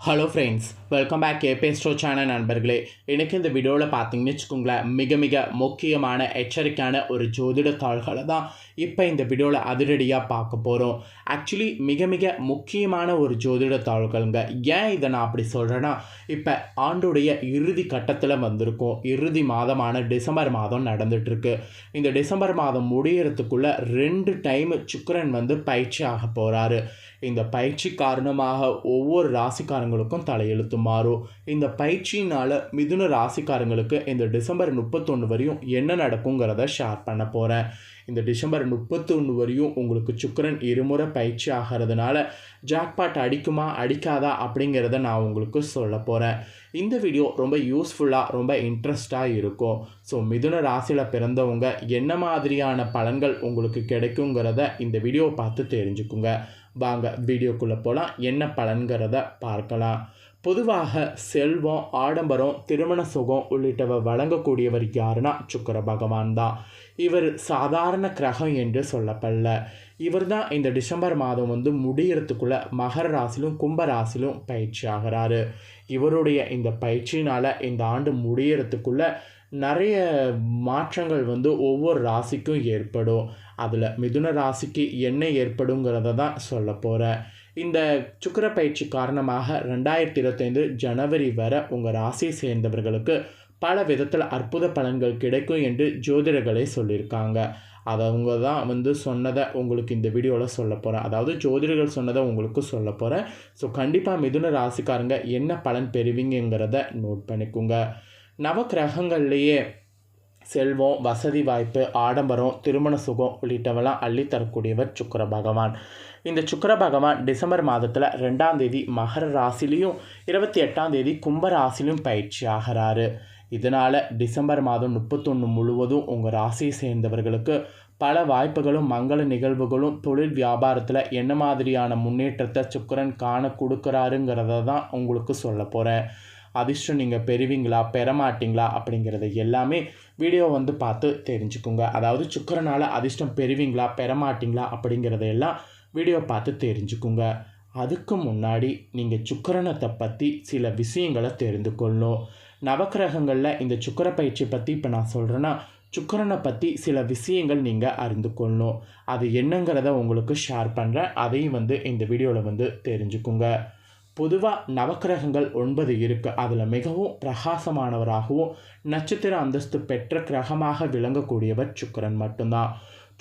Hello friends welcome back கேபே ஸ்டோ channel நண்பர்களே. எனக்கு இந்த வீடியோவில் பார்த்தீங்கன்னு வச்சுக்கோங்களேன் மிக மிக முக்கியமான எச்சரிக்கையான ஒரு ஜோதிட தாள்களை தான் இப்போ இந்த வீடியோவில் அதிரடியாக பார்க்க போகிறோம் ஆக்சுவலி மிக மிக முக்கியமான ஒரு ஜோதிட தாள்களுங்க. ஏன் இதை நான் அப்படி சொல்கிறேன்னா இப்போ ஆண்டுடைய இறுதி கட்டத்தில் வந்திருக்கோம். இறுதி மாதமான டிசம்பர் மாதம் நடந்துகிட்ருக்கு இந்த டிசம்பர் மாதம் முடியறதுக்குள்ளே ரெண்டு டைம் சுக்கரன் வந்து பயிற்சி ஆக போகிறாரு இந்த பயிற்சி காரணமாக ஒவ்வொரு ராசிக்காரங்களுக்கும் தலையெழுத்து மாறும். இந்த பயிற்சியினால் மிதுன ராசிக்காரங்களுக்கு இந்த டிசம்பர் முப்பத்தொன்று வரையும் என்ன நடக்குங்கிறத ஷேர் பண்ண போகிறேன் இந்த டிசம்பர் முப்பத்தொன்று வரையும் உங்களுக்கு சுக்கரன் இருமுறை பயிற்சி ஆகிறதுனால ஜாக்பாட் அடிக்குமா அடிக்காதா அப்படிங்கிறத நான் உங்களுக்கு சொல்ல போகிறேன் இந்த வீடியோ ரொம்ப யூஸ்ஃபுல்லாக ரொம்ப இன்ட்ரெஸ்டாக இருக்கும். ஸோ மிதுன ராசியில் பிறந்தவங்க என்ன மாதிரியான பலன்கள் உங்களுக்கு கிடைக்குங்கிறத இந்த வீடியோ பார்த்து தெரிஞ்சுக்குங்க. வாங்க வீடியோக்குள்ளே போகலாம் என்ன பலன்கிறத பார்க்கலாம். பொதுவாக செல்வம் ஆடம்பரம் திருமண சுகம் உள்ளிட்டவை வழங்கக்கூடியவர் யாருன்னா சுக்கர பகவான் தான். இவர் சாதாரண கிரகம் என்று சொல்லப்படல. இவர் தான் இந்த டிசம்பர் மாதம் வந்து முடியறதுக்குள்ளே மகர ராசிலும் கும்ப ராசிலும் பயிற்சி ஆகிறாரு. இவருடைய இந்த பயிற்சினால் இந்த ஆண்டு முடியறதுக்குள்ளே நிறைய மாற்றங்கள் வந்து ஒவ்வொரு ராசிக்கும் ஏற்படும். அதில் மிதுன ராசிக்கு என்ன ஏற்படுங்கிறத தான் சொல்ல போகிறேன் இந்த சுக்கர பயிற்சி காரணமாக ரெண்டாயிரத்தி இருபத்தைந்து ஜனவரி வரை உங்கள் ராசியை சேர்ந்தவர்களுக்கு பல விதத்தில் அற்புத பலன்கள் கிடைக்கும் என்று ஜோதிடர்களே சொல்லியிருக்காங்க. அதை அவங்க தான் வந்து சொன்னதை உங்களுக்கு இந்த வீடியோவில் சொல்ல போகிறேன் அதாவது ஜோதிடர்கள் சொன்னதை உங்களுக்கு சொல்ல போகிறேன் ஸோ கண்டிப்பாக மிதுன ராசிக்காரங்க என்ன பலன் பெறுவீங்கிறத நோட் பண்ணிக்கோங்க. நவக்கிரகங்கள்லேயே செல்வம் வசதி வாய்ப்பு ஆடம்பரம் திருமண சுகம் உள்ளிட்டவெல்லாம் அள்ளித்தரக்கூடியவர் சுக்கர பகவான். இந்த சுக்கர பகவான் டிசம்பர் மாதத்தில் ரெண்டாம் தேதி மகர ராசிலையும் இருபத்தி எட்டாம் தேதி கும்ப ராசிலையும் பயிற்சி ஆகிறாரு. இதனால் டிசம்பர் மாதம் முப்பத்தொன்று முழுவதும் உங்கள் ராசியை சேர்ந்தவர்களுக்கு பல வாய்ப்புகளும் மங்கள நிகழ்வுகளும் தொழில் வியாபாரத்தில் என்ன மாதிரியான முன்னேற்றத்தை சுக்கரன் காண கொடுக்குறாருங்கிறத தான் உங்களுக்கு சொல்ல போகிறேன் அதிர்ஷ்டம் நீங்கள் பெறுவீங்களா பெறமாட்டிங்களா அப்படிங்கிறத எல்லாமே வீடியோ வந்து பார்த்து தெரிஞ்சுக்குங்க. அதாவது சுக்கரனால் அதிர்ஷ்டம் பெறுவீங்களா பெறமாட்டிங்களா அப்படிங்கிறதையெல்லாம் அப்படிங்கிறத எல்லாம் வீடியோ பார்த்து தெரிஞ்சுக்குங்க. அதுக்கு முன்னாடி நீங்கள் சுக்கரனத்தை பற்றி சில விஷயங்களை தெரிந்து கொள்ளணும். நவக்கிரகங்களில் இந்த சுக்கர பயிற்சி பற்றி இப்போ நான் சொல்கிறேன்னா சுக்கரனை பற்றி சில விஷயங்கள் நீங்கள் அறிந்து கொள்ளணும். அது என்னங்கிறத உங்களுக்கு ஷேர் பண்ணுறேன் அதையும் வந்து இந்த வீடியோவில் வந்து தெரிஞ்சுக்குங்க. பொதுவாக நவக்கிரகங்கள் ஒன்பது இருக்குது அதில் மிகவும் பிரகாசமானவராகவும் நட்சத்திர அந்தஸ்து பெற்ற கிரகமாக விளங்கக்கூடியவர் சுக்கரன் மட்டும்தான்.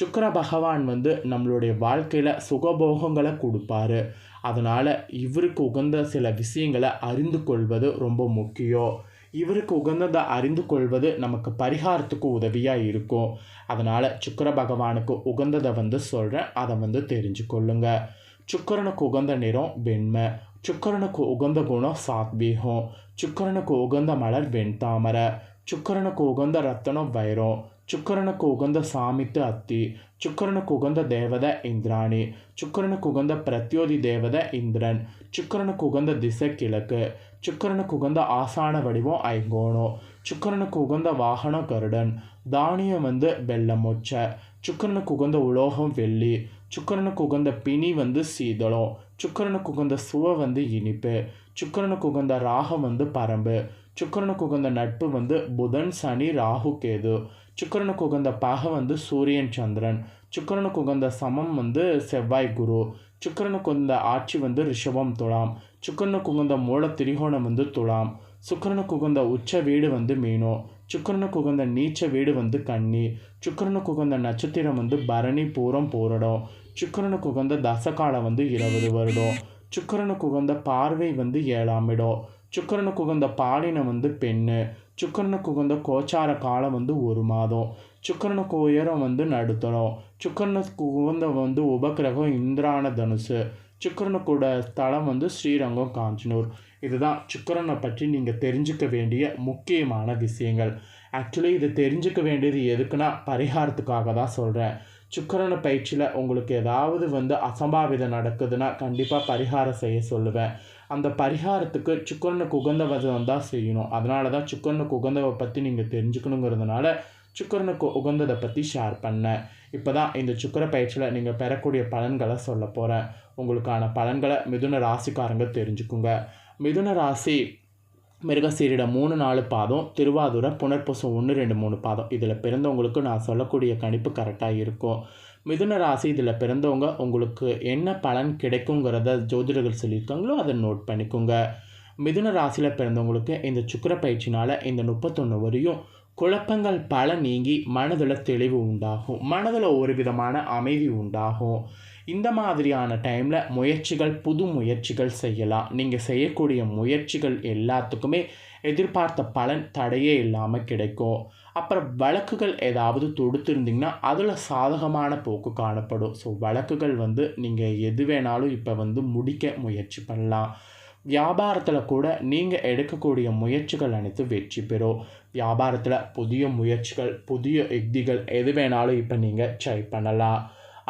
சுக்கர பகவான் வந்து நம்மளுடைய வாழ்க்கையில் சுகபோகங்களை கொடுப்பாரு. அதனால் இவருக்கு உகந்த சில விஷயங்களை அறிந்து கொள்வது ரொம்ப முக்கியம். இவருக்கு உகந்ததை அறிந்து கொள்வது நமக்கு பரிகாரத்துக்கு உதவியாக இருக்கும். அதனால் சுக்கர பகவானுக்கு உகந்ததை வந்து சொல்கிறேன் அதை வந்து தெரிஞ்சு கொள்ளுங்க சுக்கரனுக்கு உகந்த நிறம் வெண்மை. சுக்கரனுக்கு உகந்த குணம் சாத்வீகம். சுக்கரனுக்கு உகந்த மலர் வெண்தாமரை. சுக்கரனுக்கு உகந்த ரத்தனம் வைரம். சுக்கரனுக்கு உகந்த சாமித்து அத்தி. சுக்கரனுக்கு உகந்த தேவதை இந்திராணி. சுக்கரனுக்கு உகந்த பிரத்யோதி தேவதை இந்திரன். சுக்கரனுக்கு உகந்த திசை கிழக்கு. சுக்கரனுக்கு உகந்த ஆசான வடிவம் ஐங்கோணம் சுக்கரனுக்கு உகந்த வாகனம் கருடன் தானியம் வந்து வெள்ளம் மொச்சை சுக்கரனுக்கு உகந்த உலோகம் வெள்ளி சுக்கரனுக்கு உகந்த பிணி வந்து சீதளம் சுக்கரனுக்கு உகந்த சுவ வந்து இனிப்பு சுக்கரனுக்கு உகந்த ராகம் வந்து பரம்பு சுக்கரனுக்கு உகந்த நட்பு வந்து புதன் சனி ராகு கேது சுக்கரனுக்கு உகந்த பகை வந்து சூரியன் சந்திரன் சுக்கரனுக்கு உகந்த சமம் வந்து செவ்வாய் குரு சுக்கரனுக்கு உகந்த ஆட்சி வந்து ரிஷபம் துலாம். சுக்கரனுக்கு உகந்த மூல திரிகோணம் வந்து துலாம். சுக்கரனுக்கு உகந்த உச்ச வீடு வந்து மீனோ. சுக்கரனுக்கு உகந்த நீச்ச வீடு வந்து கன்னி. சுக்கரனுக்கு உகந்த நட்சத்திரம் வந்து பரணி பூரம் பூரடம். சுக்கரனுக்கு உகந்த தசகாலம் வந்து இருபது வருடம். சுக்கரனுக்கு உகந்த பார்வை வந்து ஏழாம் இடம். சுக்கரனுக்கு உகந்த பாலினம் வந்து பெண்ணு. சுக்கரனுக்கு உகந்த கோச்சார காலம் வந்து ஒரு மாதம். சுக்கரனுக்கு உயரம் வந்து நடுத்தரம். சுக்கரனுக்கு உகந்த வந்து உபகிரகம் இந்திரான தனுசு. சுக்கரனுக்கூட ஸ்தலம் வந்து ஸ்ரீரங்கம் காஞ்சனூர். இதுதான் சுக்கரனை பற்றி நீங்கள் தெரிஞ்சுக்க வேண்டிய முக்கியமான விஷயங்கள். ஆக்சுவலி இது தெரிஞ்சுக்க வேண்டியது எதுக்குன்னா பரிகாரத்துக்காக தான் சொல்கிறேன் சுக்கரனை பயிற்சியில் உங்களுக்கு ஏதாவது வந்து அசம்பாவிதம் நடக்குதுன்னா கண்டிப்பாக பரிகாரம் செய்ய சொல்லுவேன். அந்த பரிகாரத்துக்கு சுக்கரனுக்கு விதம் தான் செய்யணும். அதனால தான் சுக்கரனுக்கு உகந்தவை பற்றி நீங்கள் தெரிஞ்சுக்கணுங்கிறதுனால சுக்கரனுக்கு உகந்ததை பற்றி ஷேர் பண்ணேன். இப்போ தான் இந்த சுக்கர பயிற்சியில் நீங்கள் பெறக்கூடிய பலன்களை சொல்ல போகிறேன் உங்களுக்கான பலன்களை மிதுன ராசிக்காரங்க தெரிஞ்சுக்குங்க. மிதுன ராசி மிருகசீரிடம் மூணு நாலு பாதம் திருவாதூரை புனர்பூசம் ஒன்று ரெண்டு மூணு பாதம். இதில் பிறந்தவங்களுக்கு நான் சொல்லக்கூடிய கணிப்பு கரெக்டாக இருக்கும். மிதுன ராசி இதில் பிறந்தவங்க உங்களுக்கு என்ன பலன் கிடைக்குங்கிறத ஜோதிடர்கள் சொல்லியிருக்காங்களோ அதை நோட் பண்ணிக்கோங்க. மிதுன ராசியில் பிறந்தவங்களுக்கு இந்த சுக்கர பயிற்சினால் இந்த முப்பத்தொன்று வரையும் குழப்பங்கள் பல நீங்கி மனதில் தெளிவு உண்டாகும். மனதில் ஒரு விதமான அமைதி உண்டாகும். இந்த மாதிரியான டைமில் முயற்சிகள் புது முயற்சிகள் செய்யலாம். நீங்கள் செய்யக்கூடிய முயற்சிகள் எல்லாத்துக்குமே எதிர்பார்த்த பலன் தடையே இல்லாமல் கிடைக்கும். அப்புறம் வழக்குகள் ஏதாவது தொடுத்திருந்தீங்கன்னா அதில் சாதகமான போக்கு காணப்படும். ஸோ வழக்குகள் வந்து நீங்கள் எது வேணாலும் இப்போ வந்து முடிக்க முயற்சி பண்ணலாம். வியாபாரத்தில் கூட நீங்கள் எடுக்கக்கூடிய முயற்சிகள் அனைத்து வெற்றி பெறும். வியாபாரத்தில் புதிய முயற்சிகள் புதிய யுக்திகள் எது வேணாலும் இப்போ நீங்கள் ட்ரை பண்ணலாம்.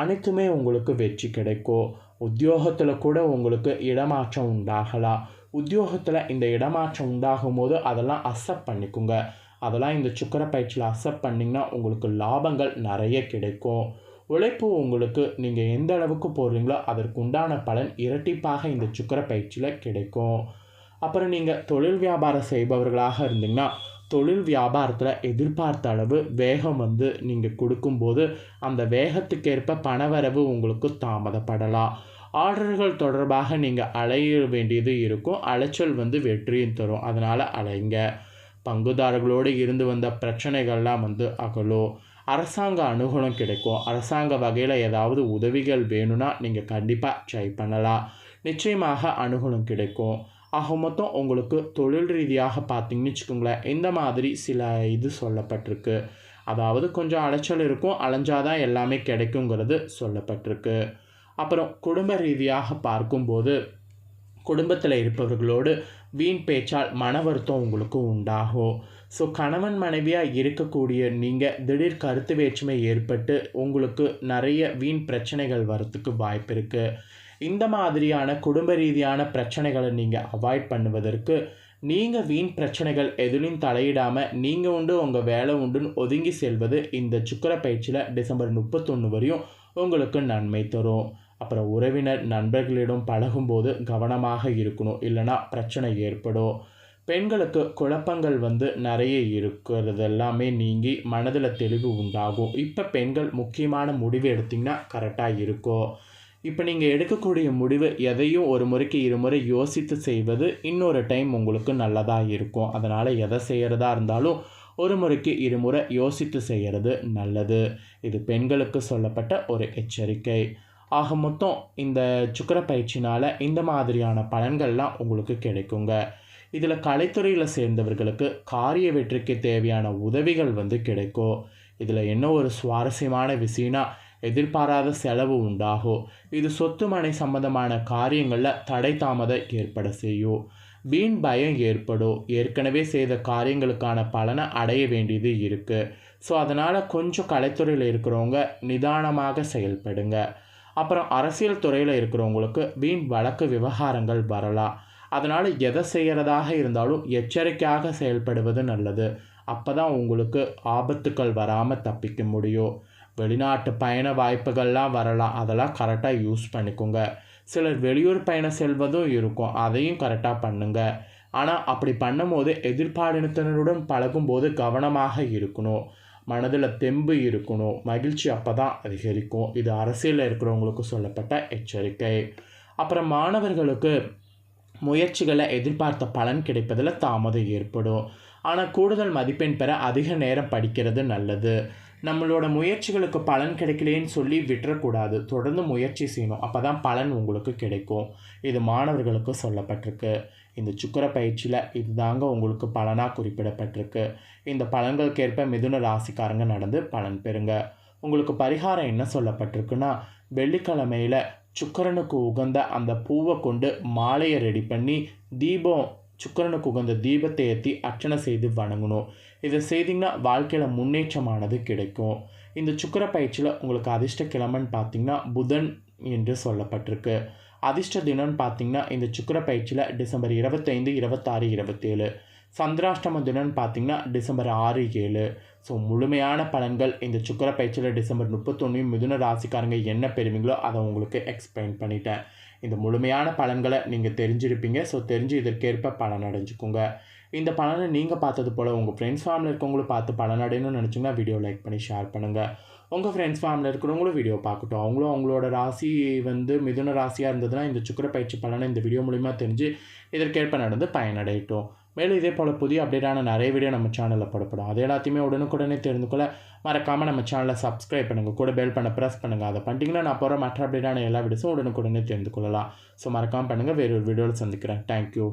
அனைத்துமே உங்களுக்கு வெற்றி கிடைக்கும். உத்தியோகத்தில் கூட உங்களுக்கு இடமாற்றம் உண்டாகலாம். உத்தியோகத்தில் இந்த இடமாற்றம் உண்டாகும் போது அதெல்லாம் அக்செப்ட் பண்ணிக்கோங்க. அதெல்லாம் இந்த சுக்கர பயிற்சியில் அக்செப்ட் பண்ணிங்கன்னா உங்களுக்கு லாபங்கள் நிறைய கிடைக்கும். உழைப்பு உங்களுக்கு நீங்கள் எந்த அளவுக்கு போடுறீங்களோ அதற்கு உண்டான பலன் இரட்டிப்பாக இந்த சுக்கர பயிற்சியில் கிடைக்கும். அப்புறம் நீங்கள் தொழில் வியாபாரம் செய்பவர்களாக இருந்தீங்கன்னா தொழில் வியாபாரத்தில் எதிர்பார்த்த அளவு வேகம் வந்து நீங்கள் கொடுக்கும்போது அந்த வேகத்துக்கேற்ப பணவரவு உங்களுக்கு தாமதப்படலாம். ஆர்டர்கள் தொடர்பாக நீங்கள் அலைய வேண்டியது இருக்கும். அலைச்சல் வந்து வெற்றியும் தரும். அதனால் அலைங்க. பங்குதாரர்களோடு இருந்து வந்த பிரச்சனைகள்லாம் வந்து அகலும் அரசாங்க அனுகூலம் கிடைக்கும். அரசாங்க வகையில் ஏதாவது உதவிகள் வேணும்னா நீங்கள் கண்டிப்பாக ட்ரை பண்ணலாம். நிச்சயமாக அனுகூலம் கிடைக்கும். ஆக மொத்தம் உங்களுக்கு தொழில் ரீதியாக பார்த்தீங்கன்னு வச்சுக்கோங்களேன் இந்த மாதிரி சில இது சொல்லப்பட்டிருக்கு. அதாவது கொஞ்சம் அலைச்சல் இருக்கும் அலைஞ்சாதான் எல்லாமே கிடைக்குங்கிறது சொல்லப்பட்டிருக்கு. அப்புறம் குடும்ப ரீதியாக பார்க்கும்போது குடும்பத்தில் இருப்பவர்களோடு வீண் பேச்சால் மன வருத்தம் உங்களுக்கு உண்டாகும் ஸோ கணவன் மனைவியாக இருக்கக்கூடிய நீங்கள் திடீர் கருத்து வேற்றுமை ஏற்பட்டு உங்களுக்கு நிறைய வீண் பிரச்சனைகள் வரத்துக்கு வாய்ப்பு இருக்குது இந்த மாதிரியான குடும்ப ரீதியான பிரச்சனைகளை நீங்கள் அவாய்ட் பண்ணுவதற்கு நீங்கள் வீண் பிரச்சனைகள் எதுலையும் தலையிடாமல் நீங்கள் உண்டு உங்கள் வேலை உண்டுன்னு ஒதுங்கி செல்வது இந்த சுக்கர பயிற்சியில் டிசம்பர் முப்பத்தொன்று வரையும் உங்களுக்கு நன்மை தரும். அப்புறம் உறவினர் நண்பர்களிடம் பழகும்போது கவனமாக இருக்கணும் இல்லைனா பிரச்சனை ஏற்படும். பெண்களுக்கு குழப்பங்கள் வந்து நிறைய இருக்கிறது எல்லாமே நீங்கி மனதில் தெளிவு உண்டாகும். இப்போ பெண்கள் முக்கியமான முடிவு எடுத்திங்கன்னா கரெக்டாக இருக்கும் இப்போ நீங்கள் எடுக்கக்கூடிய முடிவு எதையும் ஒரு முறைக்கு இருமுறை யோசித்து செய்வது இன்னொரு டைம் உங்களுக்கு நல்லதாக இருக்கும். அதனால் எதை செய்கிறதா இருந்தாலும் ஒரு முறைக்கு இருமுறை யோசித்து செய்கிறது நல்லது. இது பெண்களுக்கு சொல்லப்பட்ட ஒரு எச்சரிக்கை. ஆக மொத்தம் இந்த சுக்கர பயிற்சினால் இந்த மாதிரியான பலன்கள்லாம் உங்களுக்கு கிடைக்குங்க. இதில் கலைத்துறையில் சேர்ந்தவர்களுக்கு காரிய வெற்றிக்கு தேவையான உதவிகள் வந்து கிடைக்கும் இதில் என்ன ஒரு சுவாரஸ்யமான விஷயம்னா எதிர்பாராத செலவு உண்டாகும் இது சொத்து மனை சம்பந்தமான காரியங்களில் தடை தாமதம் ஏற்பட செய்யும் வீண் பயம் ஏற்படும் ஏற்கனவே செய்த காரியங்களுக்கான பலனை அடைய வேண்டியது இருக்குது ஸோ அதனால் கொஞ்சம் கலைத்துறையில் இருக்கிறவங்க நிதானமாக செயல்படுங்க. அப்புறம் அரசியல் துறையில் இருக்கிறவங்களுக்கு வீண் வழக்கு விவகாரங்கள் வரலாம் அதனால் எதை செய்கிறதாக இருந்தாலும் எச்சரிக்கையாக செயல்படுவது நல்லது. அப்போ தான் உங்களுக்கு ஆபத்துக்கள் வராமல் தப்பிக்க முடியும். வெளிநாட்டு பயண வாய்ப்புகள்லாம் வரலாம். அதெல்லாம் கரெக்டாக யூஸ் பண்ணிக்கோங்க. சிலர் வெளியூர் பயணம் செல்வதும் இருக்கும். அதையும் கரெக்டாக பண்ணுங்க. ஆனால் அப்படி பண்ணும்போது எதிர்பாலினத்தினருடன் பழகும்போது கவனமாக இருக்கணும். மனதில் தெம்பு இருக்கணும். மகிழ்ச்சி அப்போ தான் அதிகரிக்கும். இது அரசியலில் இருக்கிறவங்களுக்கு சொல்லப்பட்ட எச்சரிக்கை. அப்புறம் மாணவர்களுக்கு முயற்சிகளை எதிர்பார்த்த பலன் கிடைப்பதில் தாமதம் ஏற்படும். ஆனால் கூடுதல் மதிப்பெண் பெற அதிக நேரம் படிக்கிறது நல்லது. நம்மளோட முயற்சிகளுக்கு பலன் கிடைக்கலேன்னு சொல்லி விட்டுறக்கூடாது. தொடர்ந்து முயற்சி செய்யணும். அப்போ தான் பலன் உங்களுக்கு கிடைக்கும். இது மாணவர்களுக்கு சொல்லப்பட்டிருக்கு. இந்த சுக்கர பயிற்சியில் இதுதாங்க உங்களுக்கு பலனாக குறிப்பிடப்பட்டிருக்கு. இந்த பலன்களுக்கேற்ப மிதுன ராசிக்காரங்க நடந்து பலன் பெறுங்க. உங்களுக்கு பரிகாரம் என்ன சொல்லப்பட்டிருக்குன்னா வெள்ளிக்கிழமையில் சுக்கரனுக்கு உகந்த அந்த பூவை கொண்டு மாலையை ரெடி பண்ணி தீபம் சுக்கரனுக்கு உகந்த தீபத்தை ஏற்றி அர்ச்சனை செய்து வணங்கணும். இதை செய்திங்கன்னா வாழ்க்கையில் முன்னேற்றமானது கிடைக்கும். இந்த சுக்கர பயிற்சியில் உங்களுக்கு அதிர்ஷ்ட கிழமைன்னு பார்த்தீங்கன்னா புதன் என்று சொல்லப்பட்டிருக்கு. அதிர்ஷ்ட தினம்னு பார்த்தீங்கன்னா இந்த சுக்கர பயிற்சியில் டிசம்பர் இருபத்தைந்து இருபத்தாறு இருபத்தேழு. சந்திராஷ்டம தினம்னு பார்த்தீங்கன்னா டிசம்பர் ஆறு ஏழு. ஸோ முழுமையான பலன்கள் இந்த சுக்கர பயிற்சியில் டிசம்பர் முப்பத்தொன்னையும் மிதுன ராசிக்காரங்க என்ன பெறுவீங்களோ அதை உங்களுக்கு எக்ஸ்பிளைன் பண்ணிட்டேன். இந்த முழுமையான பலன்களை நீங்கள் தெரிஞ்சிருப்பீங்க. ஸோ தெரிஞ்சு இதற்கேற்ப பலன் அடைஞ்சுக்கோங்க. இந்த பலனை நீங்கள் பார்த்தது போல் உங்கள் ஃப்ரெண்ட்ஸ் ஃபேமிலி இருக்கவங்களும் பார்த்து பலன் அடையணும்னு நினச்சிங்கன்னா வீடியோ லைக் பண்ணி ஷேர் பண்ணுங்கள் உங்கள் ஃப்ரெண்ட்ஸ் ஃபேமிலியில் இருக்கிறவங்களும் வீடியோ பார்க்கட்டும். அவங்களும் அவங்களோட ராசி வந்து மிதுன ராசியாக இருந்ததுன்னா இந்த சுக்கர பயிற்சி பலனை இந்த வீடியோ மூலிமா தெரிஞ்சு இதற்கேற்ப நடந்து பயனடையட்டும். மேலும் இதே போல் புதிய அப்டேட்டான நிறைய வீடியோ நம்ம சேனலில் போடப்படும். அது எல்லாத்தையுமே உடனுக்குடனே தெரிந்து கொள்ள மறக்காமல் நம்ம சேனலை சப்ஸ்கிரைப் பண்ணுங்கள் கூட பெல் பண்ண ப்ரெஸ் பண்ணுங்கள் அதை பண்ணிட்டீங்கன்னா நான் போகிற மற்ற அப்டேட்டான எல்லா வீடியோஸும் உடனுக்குடனே தெரிந்து கொள்ளலாம். ஸோ மறக்காமல் பண்ணுங்கள் வேறு ஒரு வீடியோவில் சந்திக்கிறேன் தேங்க்யூ